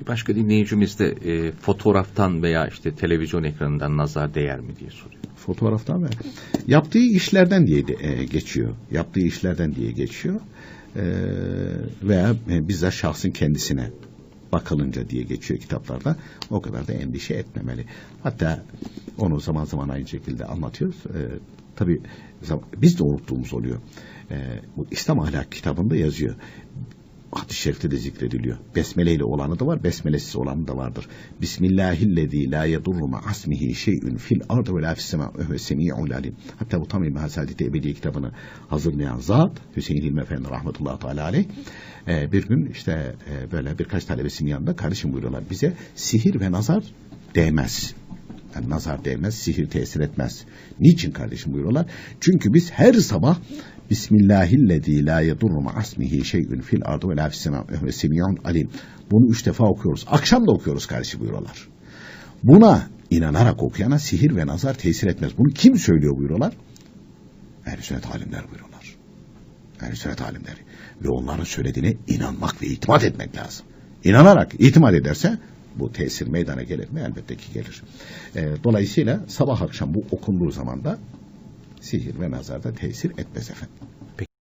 Bir başka dinleyicimiz de e, fotoğraftan veya işte televizyon ekranından nazar değer mi diye soruyor. Fotoğraftan ve yaptığı işlerden diye de, e, geçiyor. Yaptığı işlerden diye geçiyor. E, veya e, bizzat şahsın kendisine bakılınca diye geçiyor kitaplarda. O kadar da endişe etmemeli. Hatta onu zaman zaman aynı şekilde anlatıyoruz. E, tabii biz de unuttuğumuz oluyor. E, bu İslam ahlak kitabında yazıyor. Hadis-i şerifte de zikrediliyor. Besmele ile olanı da var, besmelesiz olanı da vardır. Bismillahillezî la yedurru ma'asmihi şey'ün fil ardı ve la fissema ve huve semi'ul alim. Hatta bu tam İlmihal Saadeti Ebediye kitabını hazırlayan zat Hüseyin İlmi Efendi rahmetullahi teala aleyh e, bir gün işte e, böyle birkaç talebesinin yanında kardeşim buyuruyorlar bize sihir ve nazar değmez. Yani nazar değmez, sihir tesir etmez. Niçin kardeşim buyuruyorlar? Çünkü biz her sabah Bismillahillezî la yedurru ma'asmihi şey'ün fil ardı ve la ve huve semi'un alim. Bunu üç defa okuyoruz. Akşam da okuyoruz kardeşim buyuruyorlar. Buna inanarak okuyana sihir ve nazar tesir etmez. Bunu kim söylüyor buyuruyorlar? Ehl-i sünnet alimler buyuruyorlar. Ehl-i sünnet alimleri. Ve onların söylediğine inanmak ve itimat etmek lazım. İnanarak itimat ederse bu tesir meydana gelir mi? Elbette ki gelir. Ee, dolayısıyla sabah akşam bu okunduğu zaman da sihir ve nazar da tesir etmez efendim.